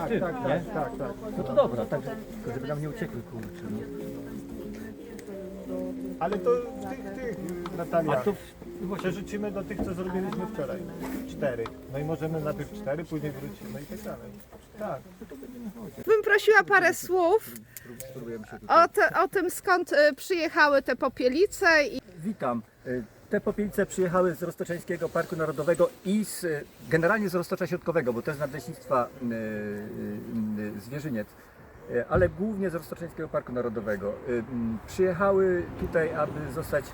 Tak, Ty, tak, nie? tak, tak, tak. No to dobra, tak, tylko żeby nam nie uciekły kurczę. No. Ale to tych, tych, Natalia, A to właśnie, przerzucimy do tych, co zrobiliśmy wczoraj. Cztery. No i możemy najpierw cztery, później wrócimy i tak dalej. Tak. Bym prosiła parę słów o, te, o tym, skąd y, przyjechały te popielice i Witam. Y, Te popielce przyjechały z Roztoczeńskiego Parku Narodowego i z, generalnie z Roztocza Środkowego, bo to jest nadleśnictwa y, y, y, Zwierzyniec, y, ale głównie z Roztoczeńskiego Parku Narodowego. Mm, Przyjechały tutaj, aby zostać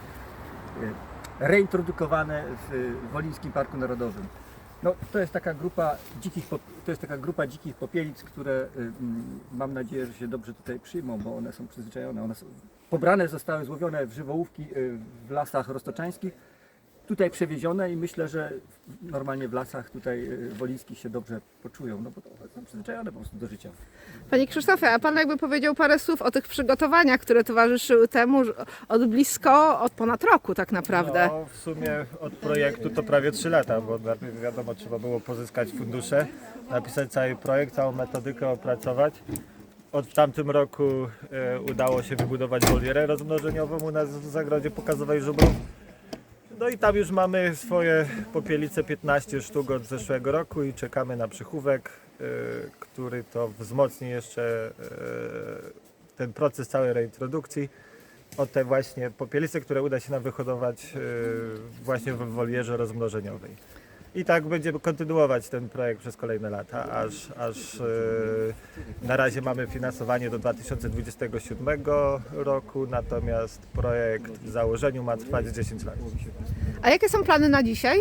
reintrodukowane w Wolińskim Parku Narodowym. No, to jest taka grupa dzikich, to jest taka grupa dzikich popielic, które y, mm, mam nadzieję, że się dobrze tutaj przyjmą, bo one są przyzwyczajone. One są, pobrane zostały, złowione w żywołówki y, w lasach roztoczańskich, tutaj przewiezione i myślę, że normalnie w lasach tutaj y, wolińskich się dobrze poczują, no bo to są przyzwyczajone po prostu do życia. Panie Krzysztofie, a Pan jakby powiedział parę słów o tych przygotowaniach, które towarzyszyły temu od blisko, od ponad roku tak naprawdę. No, w sumie od projektu to prawie 3 lata, bo najpierw wiadomo, trzeba było pozyskać fundusze, napisać cały projekt, całą metodykę opracować. Od w tamtym roku e, udało się wybudować wolierę rozmnożeniową u nas w zagrodzie pokazowej żubrów. No i tam już mamy swoje popielice 15 sztuk od zeszłego roku i czekamy na przychówek, e, który to wzmocni jeszcze e, ten proces całej reintrodukcji od tej właśnie popielicy, które uda się nam wyhodować yy, właśnie w wolierze rozmnożeniowej. I tak będziemy kontynuować ten projekt przez kolejne lata, aż, aż yy, na razie mamy finansowanie do 2027 roku, natomiast projekt w założeniu ma trwać 10 lat. A jakie są plany na dzisiaj?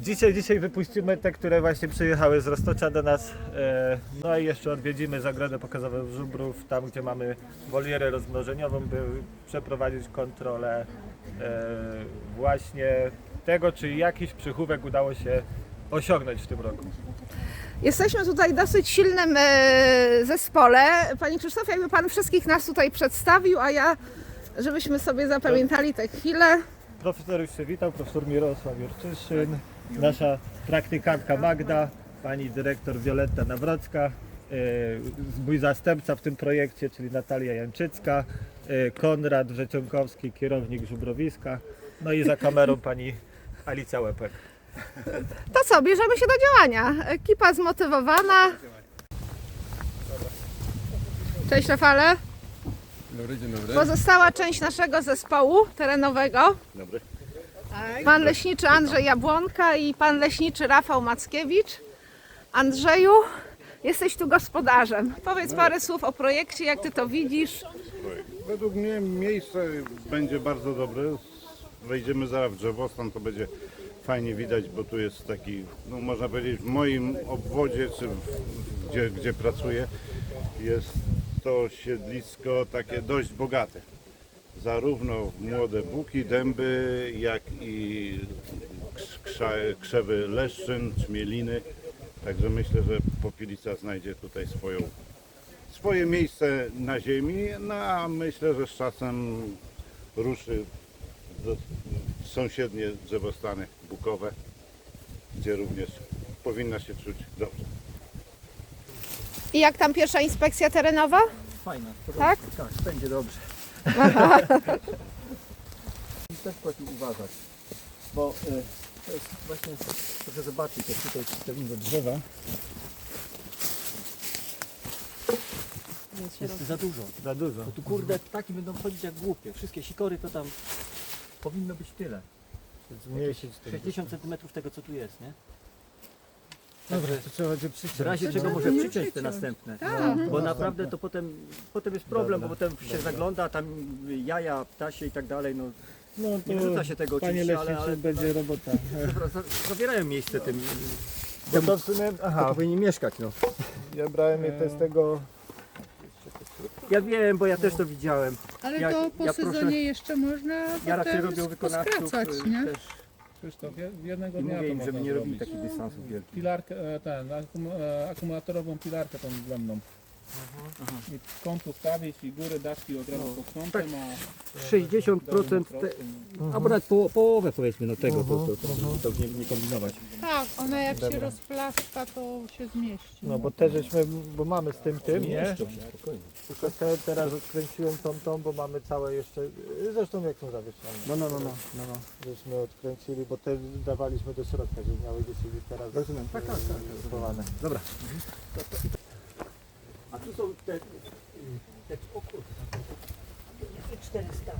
Dzisiaj, dzisiaj wypuścimy te, które właśnie przyjechały z Roztocza do nas. e, No i jeszcze odwiedzimy zagrodę pokazową żubrów, tam gdzie mamy wolierę rozmnożeniową, by przeprowadzić kontrolę e, właśnie tego, czy jakiś przychówek udało się osiągnąć w tym roku. Jesteśmy tutaj w dosyć silnym e, zespole. Panie Krzysztofie, jakby Pan wszystkich nas tutaj przedstawił, a ja, żebyśmy sobie zapamiętali te chwile. Profesor już się witał, profesor Mirosław Jurczyszyn, nasza praktykantka Magda, pani dyrektor Wioletta Nawrocka, e, mój zastępca w tym projekcie, czyli Natalia Janczycka, e, Konrad Wrzeciąkowski, kierownik żubrowiska, no i za kamerą pani Alicja Łepek. To co, bierzemy się do działania. Ekipa zmotywowana. Cześć Rafale. Dobry, dzień dobry. Pozostała część naszego zespołu terenowego. Dobry. Pan leśniczy Andrzej Jabłonka i pan leśniczy Rafał Mackiewicz. Andrzeju, jesteś tu gospodarzem. Powiedz parę słów o projekcie, jak ty to widzisz. Według mnie miejsce będzie bardzo dobre. Wejdziemy zaraz w drzewostan, to będzie fajnie widać, bo tu jest taki, no można powiedzieć, w moim obwodzie, czy w, gdzie, gdzie pracuję, jest to siedlisko takie dość bogate. Zarówno młode buki, dęby, jak i krzewy leszczyn, czmieliny. Także myślę, że Popielica znajdzie tutaj swoją swoje miejsce na ziemi, no a myślę, że z czasem ruszy sąsiednie drzewostany bukowe, gdzie również powinna się czuć dobrze. I jak tam pierwsza inspekcja terenowa? Fajna, Tak? Tak, będzie dobrze. I też proszę uważać, bo y, to jest właśnie, proszę zobaczyć, jak tutaj przystawimy drzewa. Jest za dużo. Za dużo. Bo tu kurde ptaki będą chodzić jak głupie. Wszystkie sikory to tam powinno być tyle. Zmniejszyć to. 60 cm tego co tu jest, nie? Dobra, to trzeba będzie W przyciąć. razie czego może przyciąć te następne. Bo naprawdę to potem, potem jest problem, bo potem się zagląda, tam jaja, ptasie i tak dalej, no No nie wyrzuca się tego panie oczywiście, ale, leśniczy, ale będzie robota. Dobra, za- zabierają miejsce tym. Bo to w sumie, To aha, powinni mieszkać, no. ja brałem je te z tego, Ja wiem, bo ja też to widziałem. Ale Ja- to po ja proszę- sezonie jeszcze można Ja raczej potem robię wykonawców poskracać, y, nie? też Krzysztof, je- jednego i dnia mówię to im, można żeby nie robili zrobić. takich dystansów wielkich. Pilarkę, e, ten, akum, e, akumulatorową pilarkę tą względną. I kąt ustawić i góry daszki od razu pod kątem, a 60% te, albo nawet po, połowę powiedzmy no tego, to, to, to, to, to nie, nie kombinować. Tak, ona jak się rozplasta, to się zmieści. No bo też żeśmy, bo mamy z tym tym, nie? Spokojnie. Tylko te, teraz odkręciłem tą tą, bo mamy całe jeszcze, zresztą jak są zawieszone. No, no, no, no, no, no. Żeśmy odkręcili, bo te dawaliśmy do środka, żeby miały gdzieś i teraz Rozumiem. Tak, tak, tak. schowane. Dobra. A tu są te, te o kurde, te cztery stare.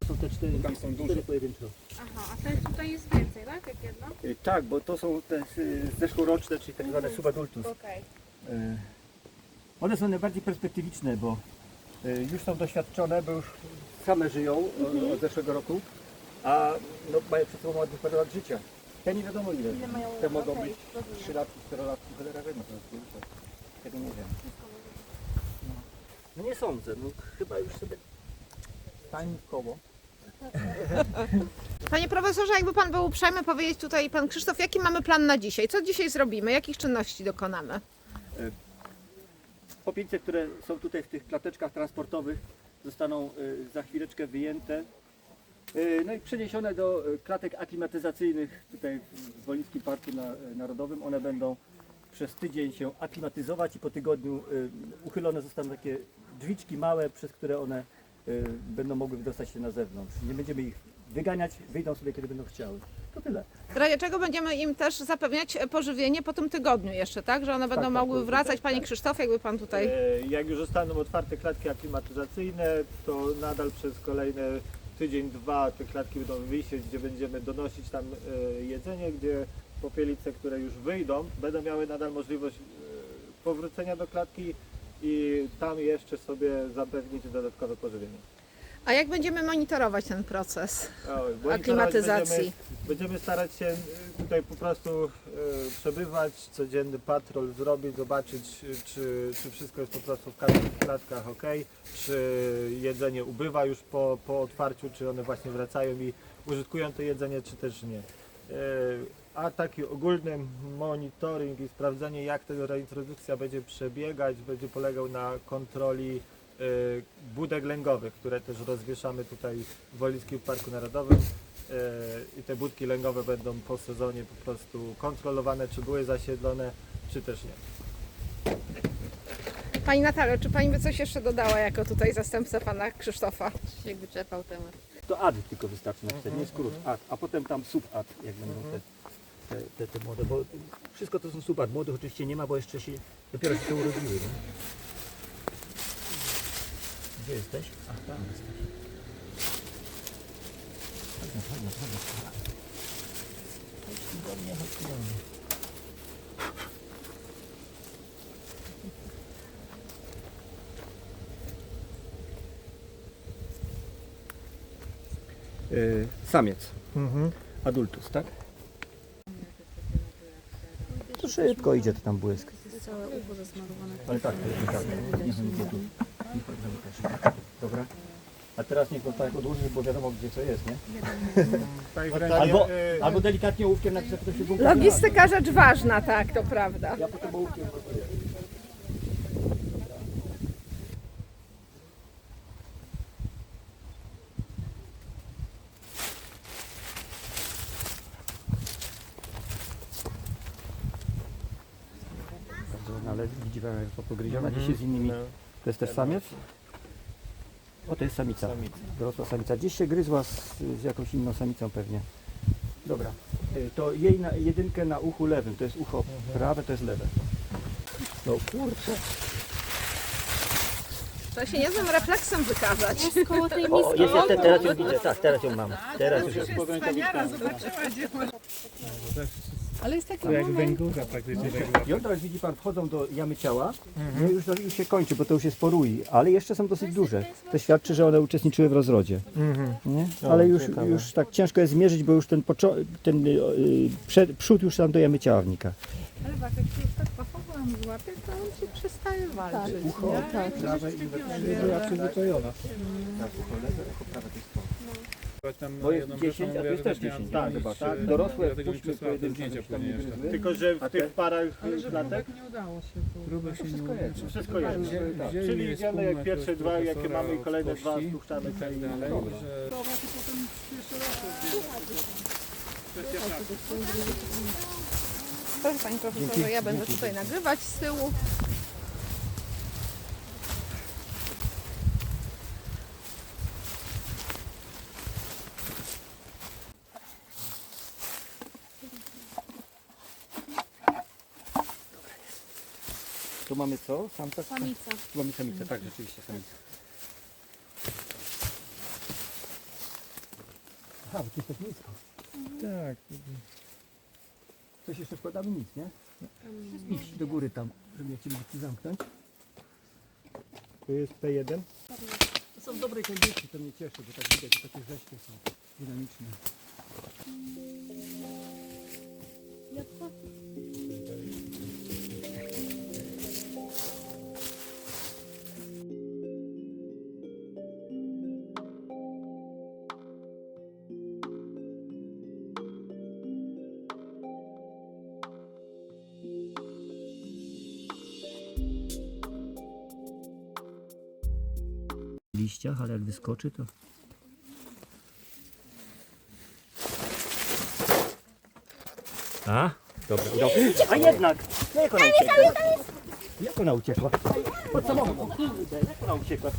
To są te cztery, Tam są duże. cztery pojedyncze. Aha, a ten tutaj jest więcej, tak? Jak jedno? Y, Tak, bo to są te y, zeszłoroczne, czyli tak zwane subadultus. Okej. Y, One są najbardziej perspektywiczne, bo y, już są doświadczone, bo już same żyją od, od zeszłego roku, a no, mają przed sobą ładny parę lat życia. Te nie wiadomo ile. Ile mają Te mogą okej, być rozumiem. 3 latki, 4 latki, cholera wie, to jest to. Tego nie wiem. No. no nie sądzę, no chyba już sobie stań w koło. Panie profesorze, jakby pan był uprzejmy powiedzieć tutaj, pan Krzysztof, jaki mamy plan na dzisiaj? Co dzisiaj zrobimy? Jakich czynności dokonamy? Popielce, które są tutaj w tych klateczkach transportowych zostaną y, za chwileczkę wyjęte. Y, No i przeniesione do y, klatek aklimatyzacyjnych tutaj w Wolickim Parku Na- Narodowym. One będą przez tydzień się aklimatyzować i po tygodniu uchylone zostaną takie drzwiczki małe, przez które one będą mogły wydostać się na zewnątrz. Nie będziemy ich wyganiać, wyjdą sobie kiedy będą chciały. To tyle. W razie czego będziemy im też zapewniać pożywienie po tym tygodniu jeszcze, tak? Że one będą tak, mogły tak, wracać. tak, Panie tak. Krzysztof, jakby pan tutaj... E, Jak już zostaną otwarte klatki aklimatyzacyjne, to nadal przez kolejne tydzień, dwa te klatki będą wisieć, gdzie będziemy donosić tam e, jedzenie, gdzie popielice, które już wyjdą, będą miały nadal możliwość e, powrócenia do klatki i tam jeszcze sobie zapewnić dodatkowe pożywienie. A jak będziemy monitorować ten proces? Monitorować Aklimatyzacji. Będziemy, będziemy starać się y, tutaj po prostu y, przebywać, codzienny patrol zrobić, zobaczyć y, czy, czy wszystko jest po prostu w każdych klatkach ok, czy jedzenie ubywa już po, po otwarciu, czy one właśnie wracają i użytkują to jedzenie, czy też nie. Y, A taki ogólny monitoring i sprawdzenie jak ta reintrodukcja będzie przebiegać, będzie polegał na kontroli budek lęgowych, które też rozwieszamy tutaj w Wolickim Parku Narodowym y, i te budki lęgowe będą po sezonie po prostu kontrolowane, czy były zasiedlone, czy też nie. Pani Natalio, czy pani by coś jeszcze dodała jako tutaj zastępca pana Krzysztofa? Się wyczerpał temat. To ad tylko wystarczy napisać, nie skrót, ad, a potem tam subad, jak będą te, te, te, te młode, bo wszystko to są subad, młodych oczywiście nie ma, bo jeszcze się, dopiero się urodziły, nie? Gdzie jesteś? Ach, tam jesteś. Chodź, chodź, chodź. Chodź tu do mnie, chodź tu do mnie. Yy, samiec. Adultus, tak? To szybko idzie to tam błysk. Całe ucho zasmarowane. Ale tak, to jest tak. Niech będzie tu. Będzie też. Dobra. A teraz niech go tak odłoży, bo wiadomo gdzie co jest, nie? Albo, y, albo delikatnie ołówkiem napisać, to się bunkruje. Logistyka rzecz ważna, tak, to prawda. Ja potem ołówkiem gotuję. Bardzo, ale widzi pan jak to pogryziona dzisiaj z innymi. To jest też samiec? O, to jest samica. Samica. Dorosła samica. Gdzieś się gryzła z, z jakąś inną samicą pewnie. Dobra. Y, To jej na, jedynkę na uchu lewym. To jest ucho prawe, to jest lewe. No kurczę. Trzeba się niezłym refleksem wykazać. Koło tej O, jest, jest, te- teraz ją widzę. Tak, teraz ją mam. Teraz już jest. Ale jest taki to jak moment, węgórza praktycznie węgórza. I on teraz widzi pan, wchodzą do jamy ciała. No i już, już się kończy, bo to już jest porui, ale jeszcze są dosyć duże. To świadczy, że one uczestniczyły w rozrodzie. Nie? Ale już, już tak ciężko jest zmierzyć, bo już ten, poczo- ten y, y, przed, przód już tam do jamy ciałownika. ale patrz, jak się już tak pachową złapie, to on się przestaje walczyć. Ucho nie? prawe i. Była przyzwyczajona. Tak, ucho lewe, ucho prawe to jest to. Tam Bo jest jedną 10, rzeczą a tu jest też miałem 10. dzwonić, Chyba, czy- tak? Dorosłe Dlatego mi wpuśćmy przesłałem pojedyncze, gdzieś tam później nie jeszcze. gryzły. Tylko, że A w tych te- parach Ale że klatek próbek nie udało się. Bo... Próby się nie wszystko jest. wszystko jest. Wzięli- Tak. Czyli je idziemy jak pierwsze dwa, jakie mamy i od kolejne dwa kości spuszczamy i tak i dalej, Dobra. że Proszę Panie Profesorze, ja będę tutaj nagrywać z tyłu. Tu mamy co? Samca? Samica. Tu mamy samicę, tak, rzeczywiście samica. Aha, bo tu jest tak nisko. tak, Coś jeszcze wkładamy? Nic, nie? Idź do góry tam, żeby ja Cię mógł zamknąć. Tu jest P1. To są w dobrej kondycji, to mnie cieszy, bo tak widać, że takie rzeźkie są dynamiczne. Liściach, ale jak wyskoczy to... A? Dobra, dobra. A jednak! No jak ona uciekła? Jak ona uciekła? Pod samochód. Jak ona uciekła?